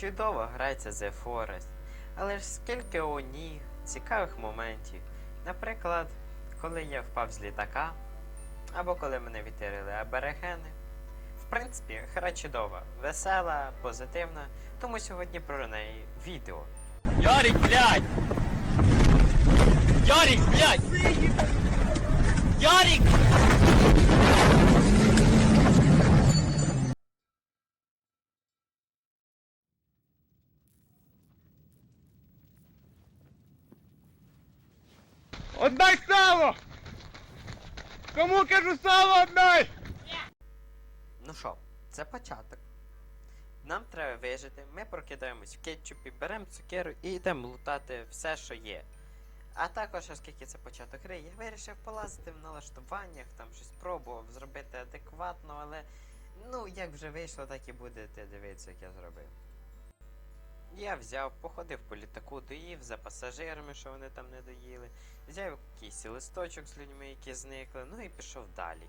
чудово грається The Forest, але ж скільки у ній цікавих моментів. Наприклад, коли я впав з літака, або коли мене відтирили аберегени. В принципі, гра чудова, весела, позитивна, тому сьогодні про неї відео. Ярик, блядь! Ярик, блядь! Ярик! Отдай сало! Кому кажу сало отдай! Ну що, це початок. Нам треба вижити, ми прокидаємось в кетчупі, беремо цукеру і йдемо лутати все, що є. А також, оскільки це початок гри, я вирішив полазити в налаштуваннях, там щось пробував зробити адекватно, але ну як вже вийшло, так і будете дивитися, як я зробив. Я взяв, походив по літаку, доїв за пасажирами, що вони там не доїли, взяв якийсь листочок з людьми, які зникли, ну і пішов далі.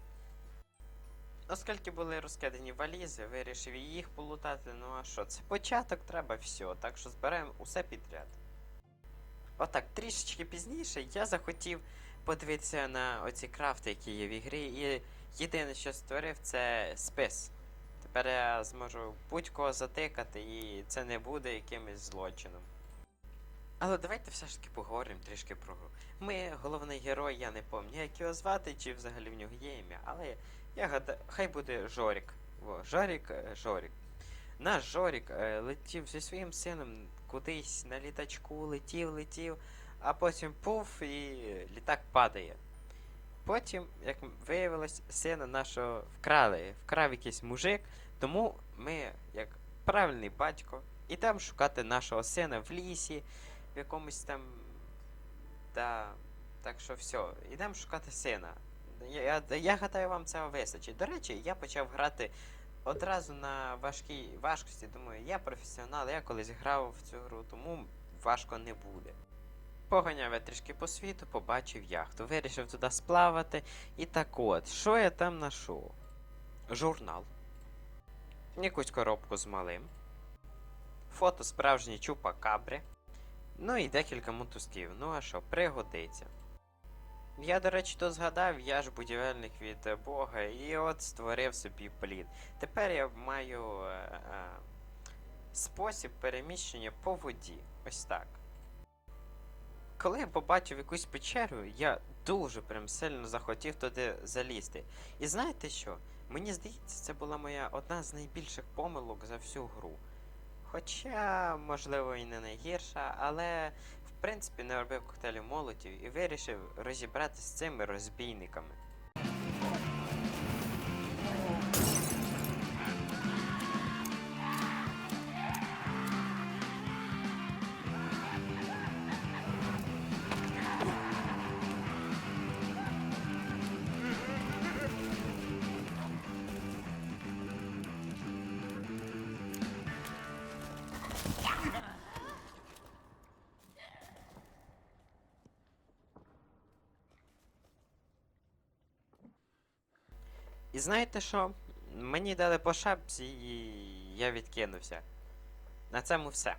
Оскільки були розкидані валізи, вирішив їх полутати. Ну а що, це початок треба все, так що збираємо усе підряд. Отак, трішечки пізніше я захотів подивитися на оці крафти, які є в ігрі, і єдине, що створив, це спис. Тепер я зможу будь-кого затикати, і це не буде якимось злочином. Але давайте все ж таки поговоримо трішки про гру. Ми, головний герой, я не пам'ятаю, як його звати, чи взагалі в нього є ім'я, але я гадаю, хай буде Жорік. Во, Жорік, е, Жорік. Наш Жорік е, летів зі своїм сином кудись на літачку, летів, летів, а потім пуф і літак падає. Потім, як виявилось, сина нашого вкрали, вкрав якийсь мужик, тому ми, як правильний батько, ідемо шукати нашого сина в лісі, в якомусь там. Да. Так що все, йдемо шукати сина. Я, я, я гадаю, вам цього вистачить. До речі, я почав грати одразу на важкій важкості. Думаю, я професіонал, я колись грав в цю гру, тому важко не буде. Поганяв я трішки по світу, побачив яхту, вирішив туди сплавати. І так от, що я там знайшов? Журнал. Якусь коробку з малим. Фото справжній чупа кабри. Ну і декілька мотузків. Ну а що, пригодиться. Я, до речі, тут згадав, я ж будівельник від Бога, і от створив собі плід. Тепер я маю е, е, спосіб переміщення по воді. Ось так. Коли я побачив якусь печеру, я дуже прям сильно захотів туди залізти. І знаєте що? Мені здається, це була моя одна з найбільших помилок за всю гру. Хоча, можливо, і не найгірша, але в принципі не робив коктейлю молотів і вирішив розібратися з цими розбійниками. Знаєте що? Мені дали по шапці і я відкинувся. На цьому все.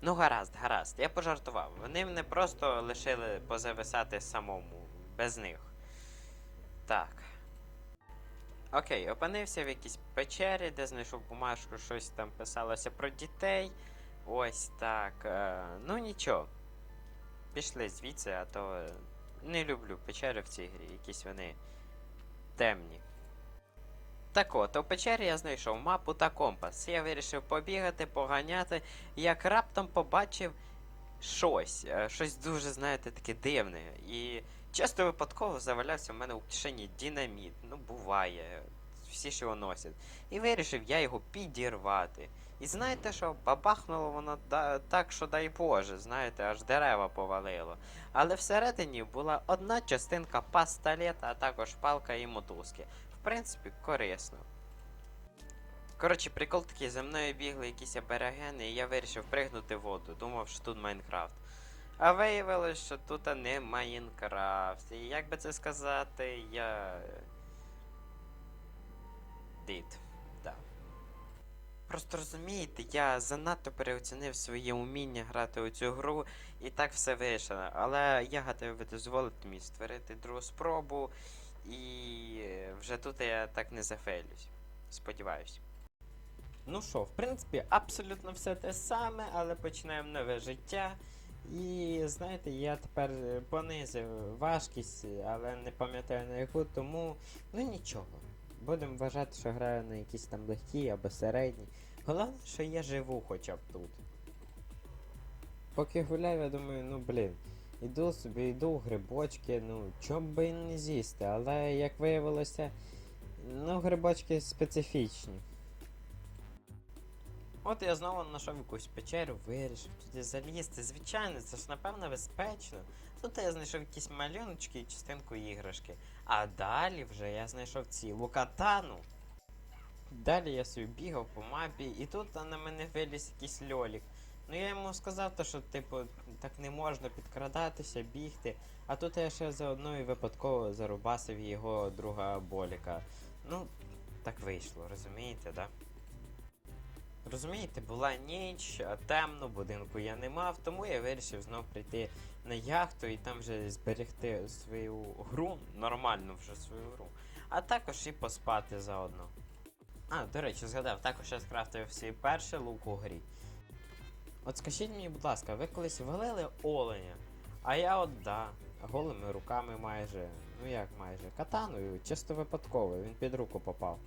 Ну, гаразд, гаразд, я пожартував. Вони мене просто лишили позависати самому, без них. Так. Окей, опинився в якійсь печері, де знайшов бумажку, щось там писалося про дітей. Ось так. Е, ну нічого. Пішли звідси, а то е, не люблю печери в цій грі, якісь вони темні. Так от, у печері я знайшов мапу та компас. Я вирішив побігати, поганяти, як раптом побачив щось. е, Щось дуже, знаєте, таке дивне. І часто випадково завалявся в мене у кишені динаміт. Ну, буває. Всі ж його носять. І вирішив я його підірвати. І знаєте що, бабахнуло воно так, що дай Боже, знаєте, аж дерева повалило. Але всередині була одна частинка пастолета, а також палка і мотузки. В принципі, корисно. Коротше, прикол такий, за мною бігли якісь аберегени, і я вирішив пригнути воду. Думав, що тут Майнкрафт. А виявилось, що тут не Майнкрафт. І як би це сказати, я. indeed. Просто розумієте, я занадто переоцінив своє уміння грати у цю гру, і так все вийшло. Але я готовий ви дозволити мені створити другу спробу, і вже тут я так не зафейлюсь. Сподіваюсь. Ну що, в принципі, абсолютно все те саме, але починаємо нове життя. І знаєте, я тепер е, понизив важкість, але не пам'ятаю на яку, тому ну нічого. Будемо вважати, що граю на якісь там легкі або середні. Головне, що я живу хоча б тут. Поки гуляю, я думаю, ну блін, іду собі, йду грибочки, ну чом би і не з'їсти, але як виявилося, ну грибочки специфічні. От я знову знайшов якусь печеру, вирішив туди залізти. Звичайно, це ж напевно безпечно. Тут я знайшов якісь малюночки і частинку іграшки. А далі вже я знайшов цілу катану. Далі я собі бігав по мапі, і тут на мене виліз якийсь льолік. Ну я йому сказав, то, що, типу, так не можна підкрадатися, бігти. А тут я ще заодно і випадково зарубасив його друга боліка. Ну, так вийшло, розумієте, да? Розумієте, була ніч, темно, будинку я не мав, тому я вирішив знов прийти на яхту і там вже зберегти свою гру, нормальну вже свою гру, а також і поспати заодно. А, до речі, згадав, також я скрафтив свій перший лук у грі. От скажіть мені, будь ласка, ви колись валили оленя? А я от да, голими руками майже, ну як майже, катаною, чисто випадково, він під руку попав.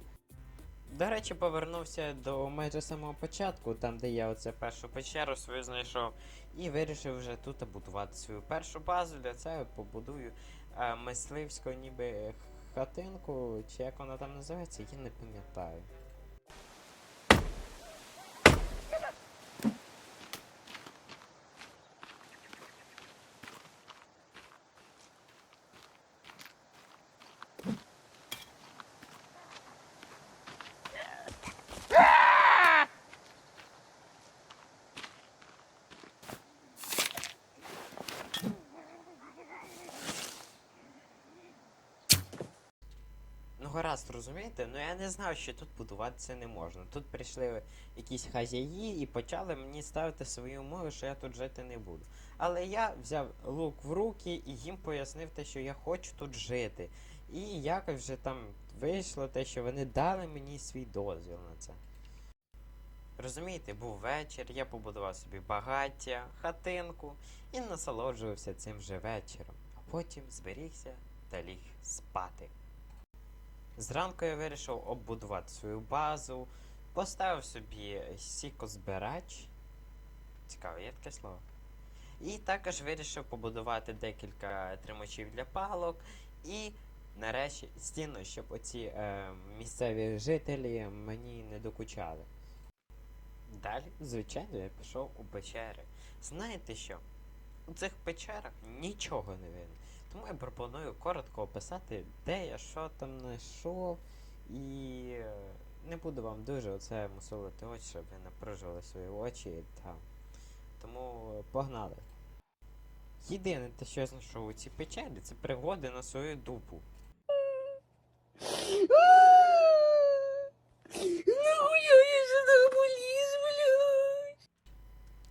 До речі, повернувся до майже самого початку, там де я оце першу печеру свою знайшов, і вирішив вже тут будувати свою першу базу. Для цього побудую е, мисливську ніби хатинку, чи як вона там називається, я не пам'ятаю. Гаразд, розумієте? Ну я не знав, що тут будуватися не можна. Тут прийшли якісь хазяї і почали мені ставити свої умови, що я тут жити не буду. Але я взяв лук в руки і їм пояснив те, що я хочу тут жити. І якось вже там вийшло те, що вони дали мені свій дозвіл на це. Розумієте, був вечір, я побудував собі багаття, хатинку і насолоджувався цим же вечором. А потім зберігся та ліг спати. Зранку я вирішив оббудувати свою базу, поставив собі сікозбирач. Цікаво, є таке слово. І також вирішив побудувати декілька тримачів для палок і нарешті стіну, щоб оці е, місцеві жителі мені не докучали. Далі, звичайно, я пішов у печери. Знаєте що? У цих печерах нічого не видно. Тому я пропоную коротко описати, де я що там знайшов. І е, не буду вам дуже оце мусолити очі, щоб ви напружували свої очі. Та. Тому е, погнали. Єдине те, що я знайшов у цій печері, це пригоди на свою дупу. Нахуя я сюди поліз, блядь?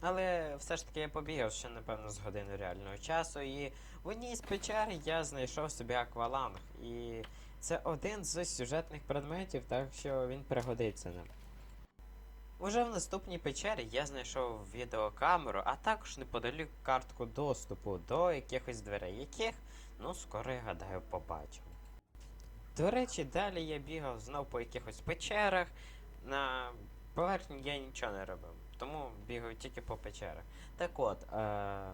Але все ж таки я побігав ще, напевно, з годину реального часу, і в одній з печер я знайшов собі акваланг. І це один з сюжетних предметів, так що він пригодиться нам. Уже в наступній печері я знайшов відеокамеру, а також неподалік картку доступу до якихось дверей, яких, ну, скоро я гадаю, побачимо. До речі, далі я бігав знов по якихось печерах. На поверхні я нічого не робив, тому бігаю тільки по печерах. Так от, е-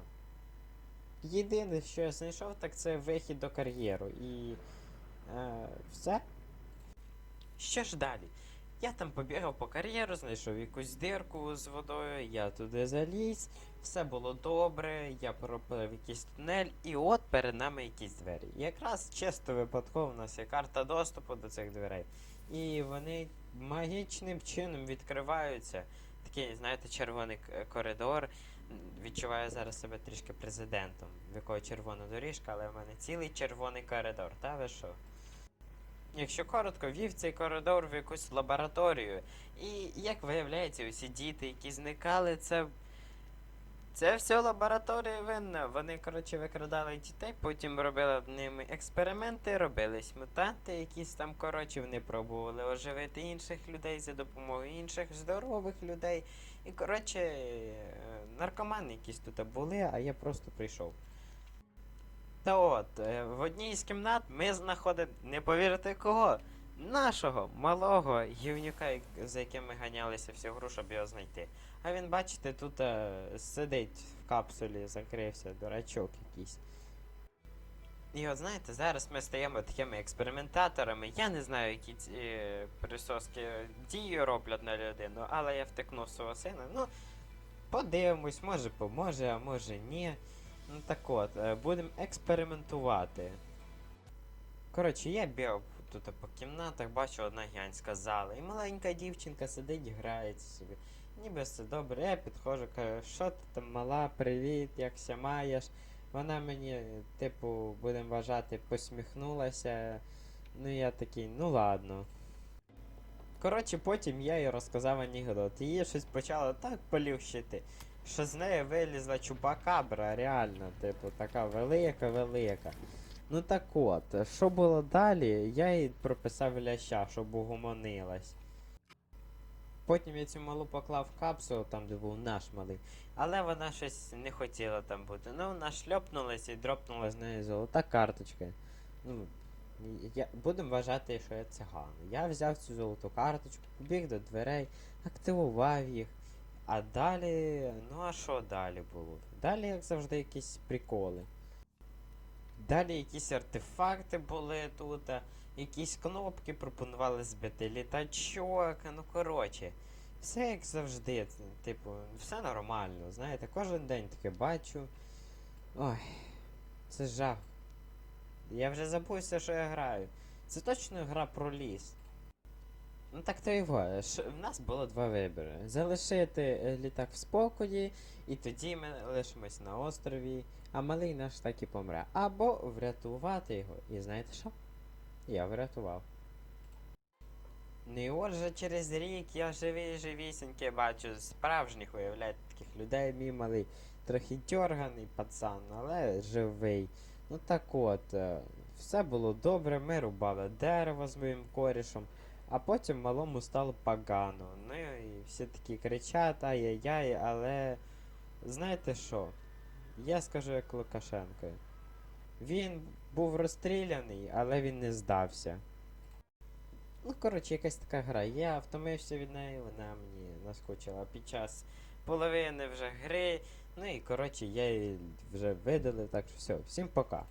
єдине, що я знайшов, так це вихід до кар'єру. І е- все. Що ж далі? Я там побігав по кар'єру, знайшов якусь дирку з водою, я туди заліз, все було добре, я проплив якийсь тунель, і от перед нами якісь двері. Якраз чисто випадково у нас є карта доступу до цих дверей. І вони магічним чином відкриваються. Такий, знаєте, червоний коридор. Відчуваю зараз себе трішки президентом, в якого червона доріжка, але в мене цілий червоний коридор, та ви що? якщо коротко, вів цей коридор в якусь лабораторію. І як виявляється, усі діти, які зникали, це. Це все лабораторія винна. Вони, коротше, викрадали дітей, потім робили над ними експерименти, робились мутанти, якісь там, коротше, вони пробували оживити інших людей за допомогою інших здорових людей. І, коротше, е, наркомани якісь тут були, а я просто прийшов. Та от, е, в одній з кімнат ми знаходимо, не повірите кого? Нашого малого гівнюка, за яким ми ганялися всю гру, щоб його знайти. А він, бачите, тут е, сидить в капсулі, закрився, дурачок якийсь. І от знаєте, зараз ми стаємо такими експериментаторами. Я не знаю, які ці е, присоски дії роблять на людину, але я втекнув свого сина. Ну, подивимось, може поможе, а може ні. Ну так от, е, будемо експериментувати. Коротше, я бігав тут по кімнатах, бачу одна гігантська зала. І маленька дівчинка сидить, грається собі. Ніби все добре, я підходжу, кажу, що ти там мала, привіт, якся маєш. Вона мені, типу, будемо вважати, посміхнулася. Ну я такий, ну ладно. Коротше, потім я їй розказав анекдот. Її щось почало так полющити, що з неї вилізла чупакабра, реально, типу, така велика-велика. Ну так от, що було далі, я їй прописав ляща, щоб угомонилась. Потім я цю малу поклав в капсулу, там де був наш малий. Але вона щось не хотіла там бути. Ну, вона шльопнулась і дропнула з неї золота карточка. Ну, я, будемо вважати, що я циган. Я взяв цю золоту карточку, побіг до дверей, активував їх. А далі. Ну а що далі було? Далі, як завжди, якісь приколи. Далі якісь артефакти були тут, якісь кнопки пропонували збити літачок, ну коротше. Все як завжди, типу, все нормально, знаєте, кожен день таке бачу. Ой, це жах. Я вже забувся, що я граю. Це точно гра про ліс. Ну так то його. Ш... В нас було два вибори. Залишити е, літак в спокої, і тоді ми лишимось на острові, а малий наш так і помре. Або врятувати його. І знаєте що? Я врятував. Ну і отже, через рік я живий живісінький бачу справжніх, уявляєте, таких людей, мій малий. Трохи дьорганий пацан, але живий. Ну так от, е, все було добре, ми рубали дерево з моїм корішем, а потім малому стало погано. Ну і всі такі кричать, ай-яй-яй, але знаєте що? Я скажу як Лукашенко. Він був розстріляний, але він не здався. Ну, коротше, якась така гра. Я втомився від неї, вона мені наскочила під час половини вже гри. Ну і коротше, я її вже видалив, так що все, всім пока.